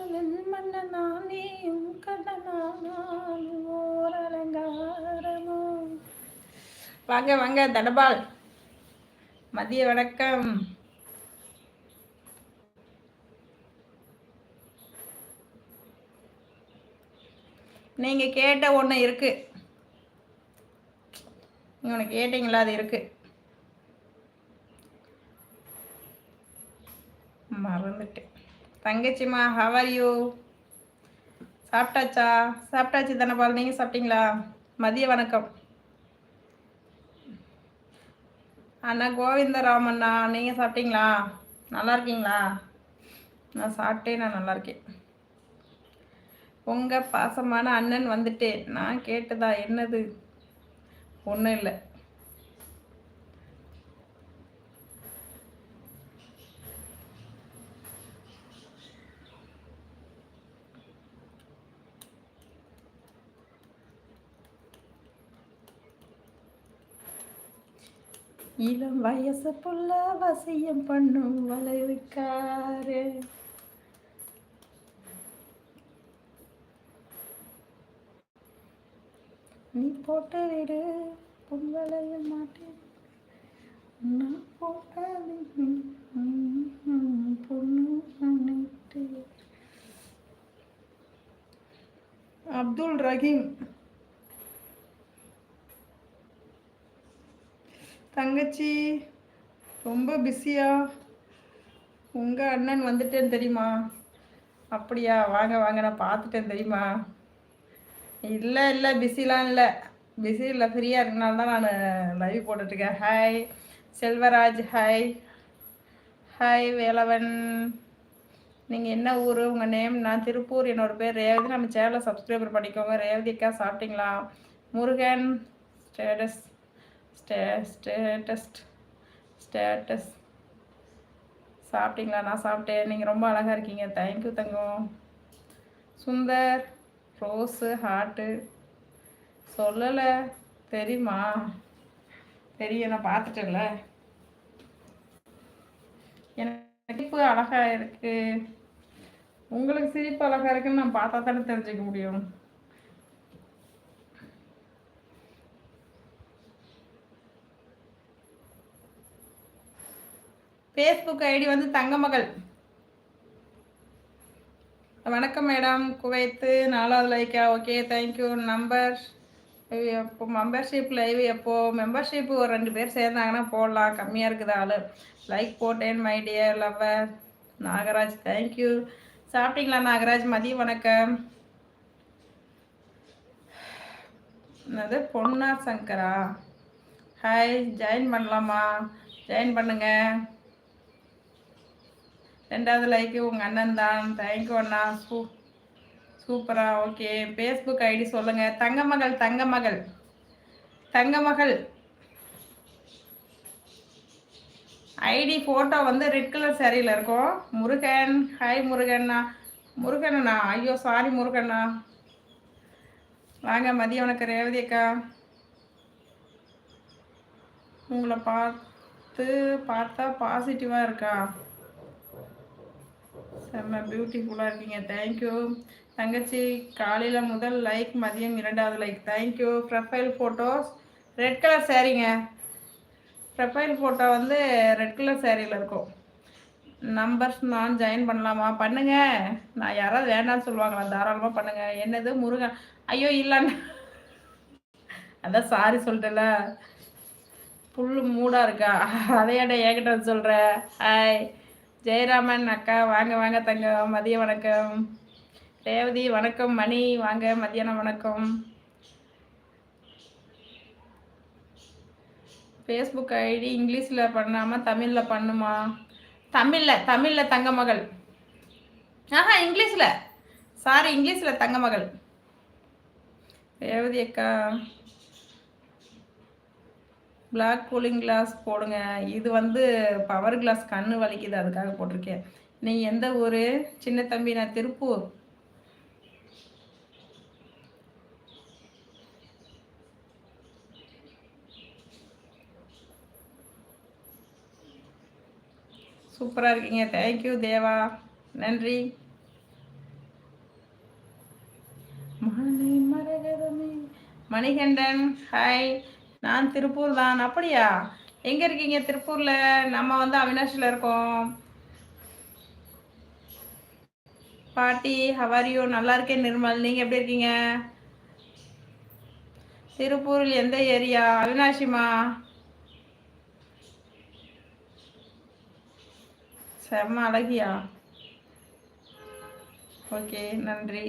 காலன் மன்னனானேயும் வாங்க வாங்க தடபால் மதிய வணக்கம். நீங்க கேட்ட ஒண்ணு இருக்கு. நீங்க உனக்கு கேட்டீங்களா? அது இருக்கு. மறந்துட்டேன். தங்கச்சிம்மா ஆர் யூ சாப்பிட்டாச்சா? சாப்பிட்டாச்சு தனபால் நீங்கள் சாப்பிட்டீங்களா? மதிய வணக்கம். அண்ணா கோவிந்தராமண்ணா நீங்கள் சாப்பிட்டீங்களா? நல்லா இருக்கீங்களா? நான் சாப்பிட்டேன் நான் நல்லா இருக்கேன். உங்கள் பாசமான அண்ணன் வந்துட்டேன். நான் கேட்டதா என்னது? ஒன்றும் இல்லை. இளம் வயசு புள்ள வசியம் பண்ணும் வளைவுக்காரு. நீ போட்டு விடு பொங்கலைய மாட்டேன் நான் போட்டேன் பொண்ணு நினைத்து அப்துல் ரஹீம். தங்கச்சி ரொம்ப பிஸியா உங்கள் அண்ணன் வந்துட்டேன்னு தெரியுமா? அப்படியா? வாங்க வாங்க நான் பார்த்துட்டேன் தெரியுமா? இல்லை இல்லை பிஸிலாம் இல்லை. பிஸி இல்லை ஃப்ரீயாக இருக்கனால தான் நான் லைவ் போட்டுட்ருக்கேன் hi Selvaraj hi hi Velavan. நீங்கள் என்ன ஊர்? உங்கள் நேம் நான் திருப்பூர். என்னோட பேர் ரேவதி. நம்ம சேனலை சப்ஸ்கிரைபர் பண்ணிக்கோங்க. ரேவதி அக்கா சாப்பிட்டீங்களா? Murugan status stay status status சாப்பிட்டீங்களா? நான் சாப்பிட்டேன். நீங்கள் ரொம்ப அழகாக இருக்கீங்க. தேங்க்யூ தங்கம். Sundar rose heart. சொல்லலை. தெரியுமா? தெரியும். நான் பார்த்துட்டேன்ல. எனக்கு சிரிப்பு அழகாக இருக்குது உங்களுக்கு சிரிப்பு அழகாக இருக்குன்னு நான் பார்த்தா தானே தெரிஞ்சுக்க முடியும். ஃபேஸ்புக் ஐடி வந்து தங்கமகள் வணக்கம் மேடம். குவைத்து நாலாவது லைக்கா? ஓகே தேங்க்யூ நம்பர் எப்போ மெம்பர்ஷிப் லைவ் எப்போது மெம்பர்ஷிப் ஒரு ரெண்டு பேர் சேர்ந்தாங்கன்னா போடலாம். கம்மியாக இருக்குது ஆள். லைக் போட்டேன் my dear lover Nagaraj thank you சாப்பிட்டீங்களா நாகராஜ்? மதிய வணக்கம். என்னது? பொன்னா சங்கரா? ஹாய் ஜாயின் பண்ணலாமா? ஜாயின் பண்ணுங்கள் ரெண்டாவது லைக்கு உங்கள் அண்ணன் தான். தேங்க்யூ அண்ணா. சூ சூப்பரா ஓகே ஃபேஸ்புக் ஐடி சொல்லுங்கள் தங்கமகள் தங்கமகள். தங்கமகள். ஐடி ஃபோட்டோ வந்து ரெட் கலர் சேரீயில் இருக்கும். முருகன். ஹாய் முருகண்ணா. முருகண்ணா. ஐயோ சாரி முருகண்ணா. வாங்க மதியம் உனக்கு ரேவதி அக்கா. உங்களை பார்த்து பார்த்தா பாசிட்டிவாக இருக்கா? செம்ம பியூட்டிஃபுல்லாக இருக்கீங்க. தேங்க்யூ தங்கச்சி காலையில் முதல் லைக் மதியம் இரண்டாவது like thank you profile photos red colour சேரீங்க profile photo வந்து ரெட் கலர் சேரீயில் இருக்கும். நம்பர்ஸ் நான் ஜாயின் பண்ணலாமா? பண்ணுங்க. நான் யாராவது வேண்டாம்னு சொல்லுவாங்களா? தாராளமாக பண்ணுங்க. என்னது? முருகன் ஐயோ இல்லைன்னு. அதான் சாரி சொல்லிட்டல புல் மூடாக இருக்கா? அதையாட ஏகிட்ட சொல்கிற ஹாய் ஜெயராமன் அக்கா வாங்க வாங்க தங்கம் மதிய வணக்கம். ரேவதி வணக்கம். மணி வாங்க மதியானம் வணக்கம். ஃபேஸ்புக் ஐடி இங்கிலீஷில் பண்ணாமல் தமிழில் பண்ணுமா? தமிழில் தமிழில் தங்க மகள் ஆஹா இங்கிலீஷில். சாரி இங்கிலீஷில் தங்க மகள் ரேவதி அக்கா பிளாக் கூலிங் கிளாஸ் போடுங்க. இது வந்து பவர் கிளாஸ் கண்ணு வலிக்குது அதுக்காக போட்டிருக்கேன். நீ எந்த ஊர்? சின்ன தம்பி நான் திருப்பூர். சூப்பராக இருக்கீங்க. Thank you Deva. நன்றி. மணிகண்டன் ஹாய் நான் திருப்பூர் தான். அப்படியா? எங்கே இருக்கீங்க திருப்பூரில்? நம்ம வந்து அவினாஷில் இருக்கோம். பாட்டி ஹவாரியோ நல்லா இருக்கேன் நிர்மல். நீங்கள் எப்படி இருக்கீங்க? திருப்பூரில் எந்த ஏரியா? அவினாஷிமா? செம்ம அழகியா? ஓகே நன்றி.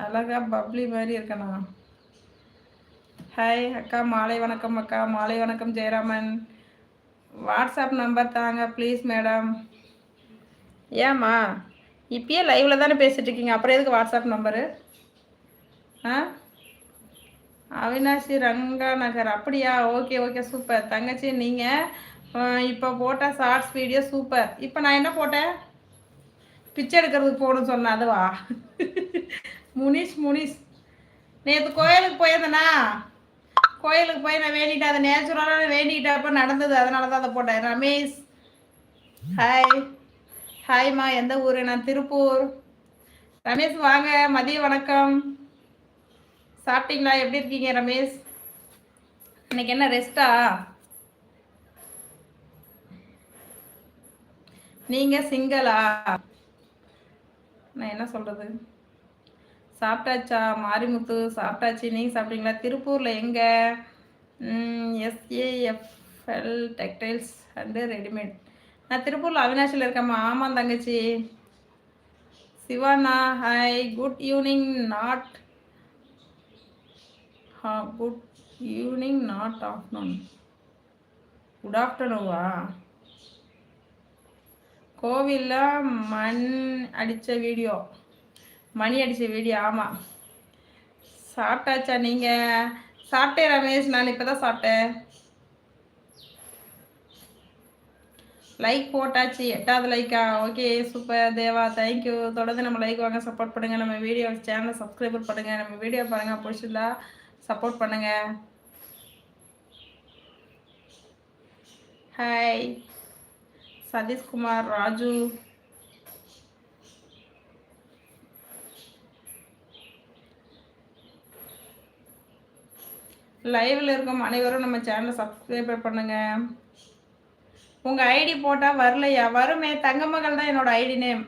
அழகாக பப்ளி மாதிரி இருக்கணா ஹாய் அக்கா மாலை வணக்கம் அக்கா. மாலை வணக்கம் ஜெயராமன். வாட்ஸ்அப் நம்பர் தாங்க ப்ளீஸ் மேடம் ஏம்மா இப்பயே லைவில் தானே பேசிகிட்டு இருக்கீங்க. அப்புறம் எதுக்கு வாட்ஸ்அப் நம்பரு ஆ? அவினாஷி ரங்கா நகர். அப்படியா? ஓகே ஓகே சூப்பர் தங்கச்சி நீங்கள் இப்போ போட்ட ஷார்ட்ஸ் வீடியோ சூப்பர் இப்போ நான் என்ன போட்டேன்? பிச்சை எடுக்கிறதுக்கு போகணும்னு சொன்னேன் அதுவா? முனிஷ் முனிஷ் நேற்று கோயிலுக்கு போயிருந்தேனா? கோயிலுக்கு போய் நான் வேண்டிட்டேன். அதை நேச்சுரலாக வேண்டிக்கிட்டப்ப நடந்தது. அதனால தான் அதை போட்டேன். ரமேஷ். ஹாய் ஹாய்மா எந்த ஊர்? நான் திருப்பூர். ரமேஷ் வாங்க. மதிய வணக்கம். சாப்பிட்டீங்களா? எப்படி இருக்கீங்க ரமேஷ்? இன்னைக்கு என்ன ரெஸ்டா நீங்கள் சிங்களா நான் என்ன சொல்கிறது சாப்பிட்டாச்சா? மாரிமுத்து சாப்பிட்டாச்சு. நீங்கள் சாப்பிட்டீங்களா? திருப்பூரில் எங்கே? எஸ்ஏஎஃப்எல் டெக்டைல்ஸ் அண்டு ரெடிமேட் நான் திருப்பூரில் அவினாஷில் இருக்கேம்மா. ஆமாம் தங்கச்சி. Sivana hi good evening not ஹா good evening not afternoon good ஆஃப்டர்நூவா கோவிலில் மண் அடித்த வீடியோ. மணி அடித்த வீடியோ ஆமாம் சாப்பிட்டாச்சா நீங்கள் சாப்பிட்டேன் ரமேஷ் நான் இப்போ தான் சாப்பிட்டேன். லைக் போட்டாச்சு எட்டாவது Lyca okay super Deva thank you தொடர்ந்து நம்ம லைக் வாங்க சப்போர்ட் பண்ணுங்கள் நம்ம வீடியோ சேனலை சப்ஸ்கிரைபர் பண்ணுங்கள் நம்ம வீடியோ பாருங்கள் பிடிச்சிருந்தா சப்போர்ட் பண்ணுங்கள் ஹாய் சதீஷ்குமார் ராஜு. லைவில் இருக்கும் அனைவரும் நம்ம சேனலை சப்ஸ்கிரைப் பண்ணுங்க. உங்க ஐடி போட்டா வரலையா? வருமே. தங்கமகள் தான் என்னோட ID name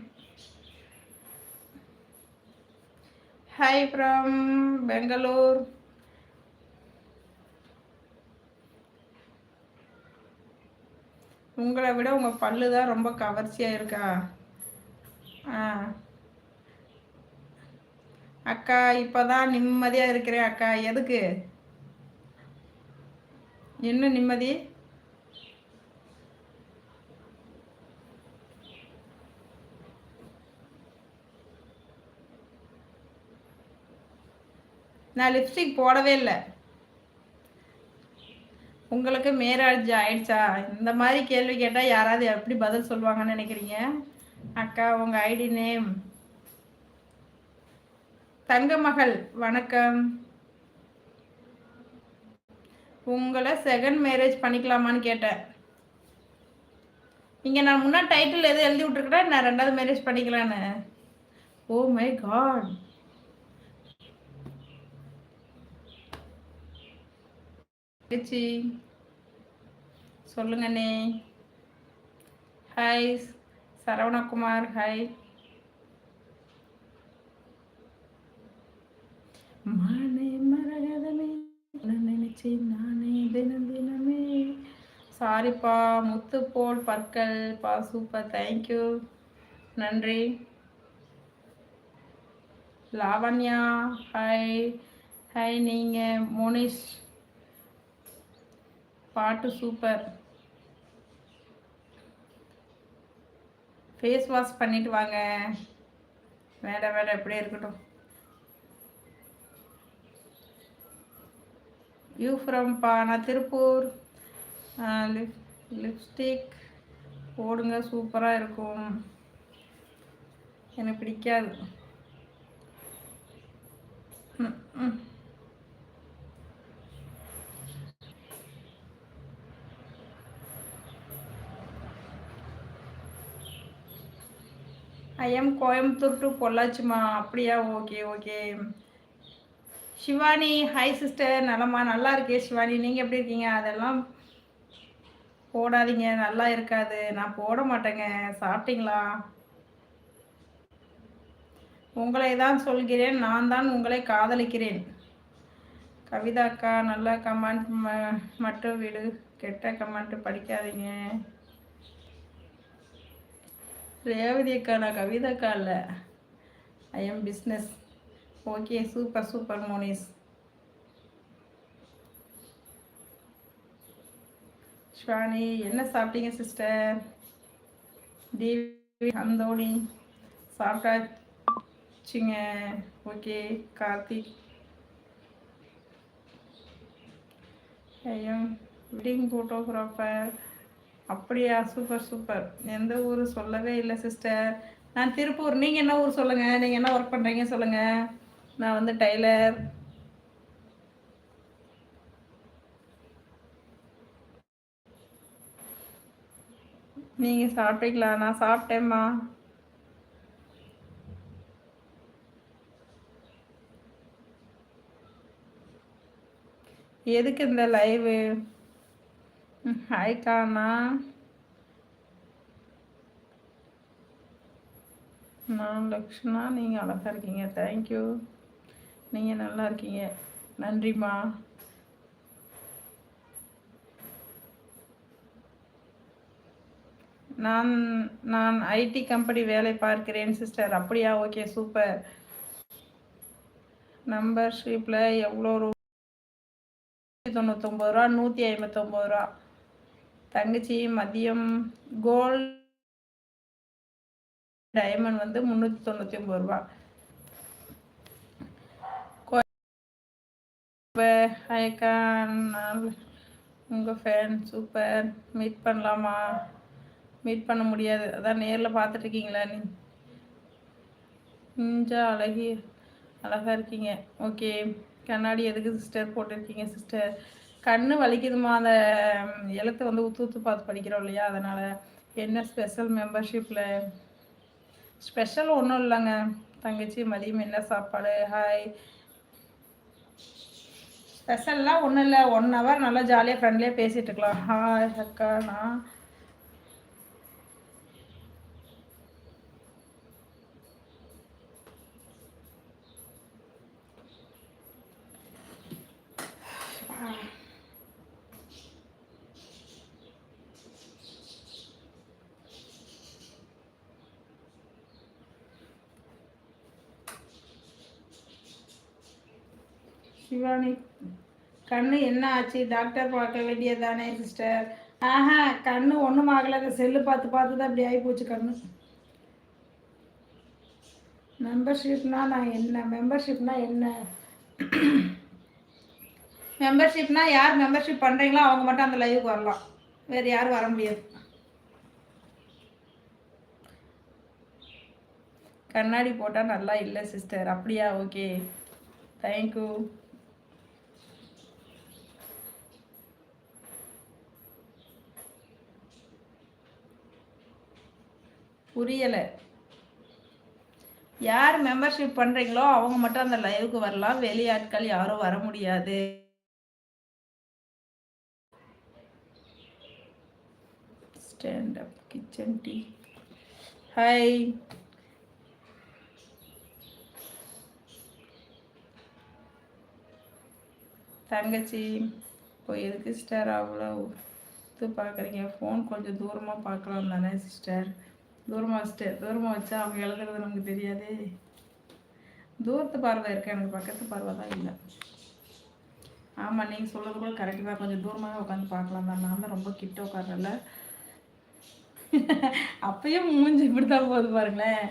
hi from Bengaluru உங்களை விட உங்கள் பல்லு தான் ரொம்ப கவர்ச்சியாக இருக்கா? ஆ. அக்கா இப்போ தான் நிம்மதியாக இருக்கிறேன் அக்கா. எதுக்கு? என்ன நிம்மதி. நான் லிப்ஸ்டிக் போடவே இல்லை. உங்களுக்கு மேரேஜ் ஆயிடுச்சா? இந்த மாதிரி கேள்வி கேட்டால் யாராவது எப்படி பதில் சொல்லுவாங்கன்னு நினைக்கிறீங்க? அக்கா உங்கள் ஐடி நேம். தங்கமகள் வணக்கம். உங்களை செகண்ட் மேரேஜ் பண்ணிக்கலாமான்னு கேட்டேன். இங்கே நான் முன்னாடி டைட்டில் எதுவும் எழுதி விட்டுருக்கேன்? நான் ரெண்டாவது மேரேஜ் பண்ணிக்கலான்னு. ஓ மை காட் தங்கச்சி சொல்லுங்கண்ணே ஹாய் சரவணகுமார் ஹாய் மன நினைச்சு நானே தினம் தினமே. சாரிப்பா முத்து போல் பற்கள். பா சூப்பர் தேங்க்யூ நன்றி. லாவண்யா ஹாய் ஹாய் நீங்கள் மோனிஷ். பாட்டு சூப்பர் ஃபேஸ் வாஷ் பண்ணிட்டு வாங்க. வேட வேட எப்படியே இருக்கட்டும். யூ ஃப்ரம் பானா நான் திருப்பூர் லிப் லிப்ஸ்டிக் போடுங்க சூப்பராக இருக்கும். எனக்கு பிடிக்காது. ஐஎம் கோயம்புத்தூர் டு பொள்ளாச்சிமா அப்படியா? Okay okay. Sivani hi sister நலமா நல்லா இருக்கே சிவானி. நீங்கள் எப்படி இருக்கீங்க? அதெல்லாம் போடாதீங்க நல்லா இருக்காது. நான் போட மாட்டேங்க. சாப்பிட்டீங்களா? உங்களை தான் சொல்கிறேன். நான் தான் உங்களை காதலிக்கிறேன். கவிதாக்கா நல்ல கமெண்ட் ம மட்டும் விடு. கெட்ட கமெண்ட் படிக்காதீங்க. ரேவதி அக்கா நான் கவிதாக்கா இல்லை. I am business okay super super Monis ஷானி என்ன சாப்பிட்டீங்க சிஸ்டர் தேவி அந்தோணி சாப்பிட்டாச்சுங்க. ஓகே கார்த்திக். ஐயோ வெட்டிங் ஃபோட்டோகிராஃபர் அப்படியா? சூப்பர் சூப்பர் எந்த ஊர் சொல்லவே இல்லை சிஸ்டர் நான் திருப்பூர். நீங்கள் என்ன ஊர் சொல்லுங்கள் நீங்கள் என்ன ஒர்க் பண்ணுறீங்க சொல்லுங்கள் நான் வந்து டைலர் நீங்கள் சாப்பிட்டீங்களா? நான் சாப்பிட்டேம்மா. எதுக்கு இந்த லைவு ஹாய்க்கானா நான் லக்ஷ்ணா நீங்கள் அழகாக இருக்கீங்க. தேங்க்யூ நீங்கள் நல்லா இருக்கீங்க. நன்றிம்மா. நான் நான் ஐடி கம்பெனி வேலை பார்க்கிறேன் சிஸ்டர். அப்படியா? Okay super. நம்பர் ஷீப்பில் எவ்வளோ ரூ தொண்ணூத்தொம்பது ரூபா நூற்றி ஐம்பத்தொம்பது ரூபா. தங்கச்சி மதியம் கோல்ட் டைமண்ட் வந்து முந்நூற்றி தொண்ணூற்றி ஒம்பது ரூபா. ஹாய்க்கா உங்கள் ஃபேன் சூப்பர் மீட் பண்ணலாமா? மீட் பண்ண முடியாது. அதான் நேரில் பார்த்துட்ருக்கீங்களா நீ? இஞ்சா அழகி அழகாக இருக்கீங்க. ஓகே கண்ணாடி எதுக்கு சிஸ்டர் போட்டிருக்கீங்க சிஸ்டர் கண்ணு வலிக்குதுமா? அந்த எழுத்து வந்து ஊற்று ஊற்று பார்த்து படிக்கிறோம் இல்லையா? அதனால் என்ன ஸ்பெஷல் மெம்பர்ஷிப்பில் ஸ்பெஷல் ஒன்றும் இல்லைங்க. தங்கச்சி மதியம் என்ன சாப்பாடு? ஹாய் ஸ்பெஷல்லாம் ஒன்றும் இல்லை ஒன் ஹவர் நல்லா ஜாலியாக ஃப்ரெண்ட்லியாக பேசிகிட்டு இருக்கலாம். ஹாய் அக்கா நான் சிவானி. கண்ணு என்ன ஆச்சு? டாக்டர் பார்க்க வேண்டியதானே சிஸ்டர் ஆஹா கண்ணு ஒன்றும் ஆகலை. அந்த செல்லு பார்த்து பார்த்து தான் அப்படி ஆகிப்போச்சு கண்ணு. மெம்பர்ஷிப்னா நான் என்ன? மெம்பர்ஷிப்னா என்ன? மெம்பர்ஷிப்னா யார் மெம்பர்ஷிப் பண்ணுறீங்களோ அவங்க மட்டும் அந்த லைவுக்கு வரலாம். வேறு யாரும் வர முடியாது. கண்ணாடி போட்டால் நல்லா இல்லை சிஸ்டர் அப்படியா? ஓகே தேங்க்யூ புரியலை. யார் மெம்பர்ஷிப் பண்ணுறீங்களோ அவங்க மட்டும் அந்த லைவுக்கு வரலாம். வெளியாட்கள் யாரும் வர முடியாது. Stand up kitchen tea hi தங்கச்சி இப்போ எதுக்கு சிஸ்டர் அவ்வளோ இது பார்க்குறீங்க? ஃபோன் கொஞ்சம் தூரமாக பார்க்கலாம் தானே சிஸ்டர் தூரமாக வச்சுட்டு தூரமாக வச்சா அவங்க எழுதுறது நமக்கு தெரியாதே. தூரத்து பார்வை இருக்கு? எனக்கு பக்கத்து பார்வை தான் இல்லை. ஆமாம் நீங்கள் சொல்கிறது கூட கரெக்டு தான். கொஞ்சம் தூரமாக உட்காந்து பார்க்கலாம் தான். நான் தான் ரொம்ப கிட்ட உட்காரல அப்பயும் மூஞ்சி இப்படி தான் போகுது பாருங்களேன்.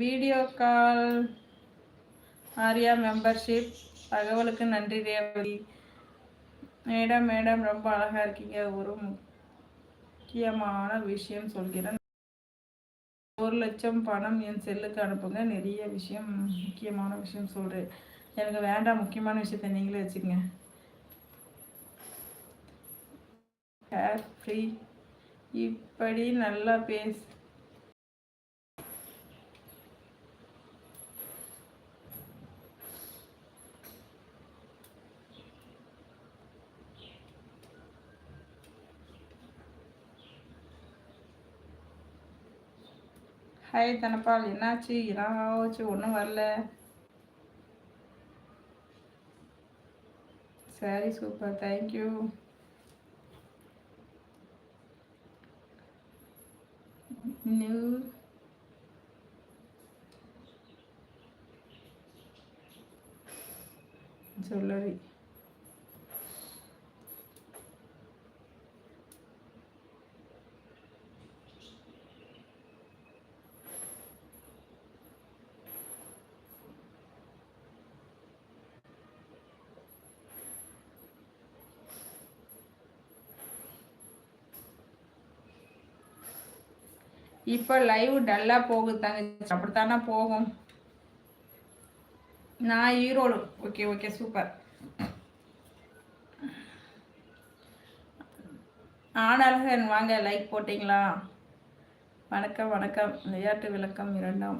வீடியோ கால் ஆரியா மெம்பர்ஷிப் தகவலுக்கு நன்றி ரேவதி. மேடம் மேடம் ரொம்ப அழகாக இருக்கீங்க. ஒரு முக்கியமான விஷயம் சொல்கிறேன். ஒரு லட்சம் பணம் என் செல்லுக்கு அனுப்புங்க. நிறைய விஷயம் முக்கியமான விஷயம் சொல்கிறேன் எனக்கு வேண்டாம். முக்கியமான விஷயத்த நீங்களே வச்சுக்கோங்க. ஹேர் ஃப்ரீ இப்படி நல்லா பேசு. ஹாய் தனப்பால் என்னாச்சு? என்னாச்சு ஒன்றும் வரல. சரி சூப்பர் தேங்க்யூ நியூ சொல்லரி இப்போ லைவ் டல்லாக போகுது தங்கச்சி. அப்படித்தானே போகும். நான் ஈரோடு. ஓகே ஓகே சூப்பர் ஆனழகன் வாங்க லைக் போட்டிங்களா? வணக்கம் வணக்கம். விளையாட்டு விளக்கம் இரண்டாம்.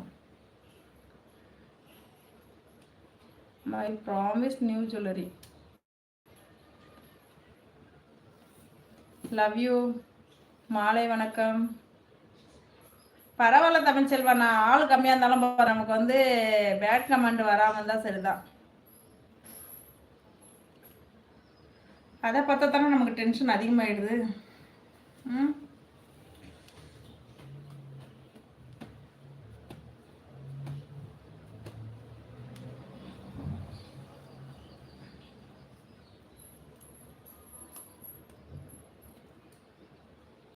My promise new jewellery love you மாலை வணக்கம். பரவாயில்ல தமிழ் செல்வா நான் ஆள் கம்மியாக இருந்தாலும் நமக்கு வந்து பேட் கமெண்ட் வராமல் இருந்தால் சரிதான். அதை பார்த்தா தானே நமக்கு டென்ஷன் அதிகமாகிடுது ம்?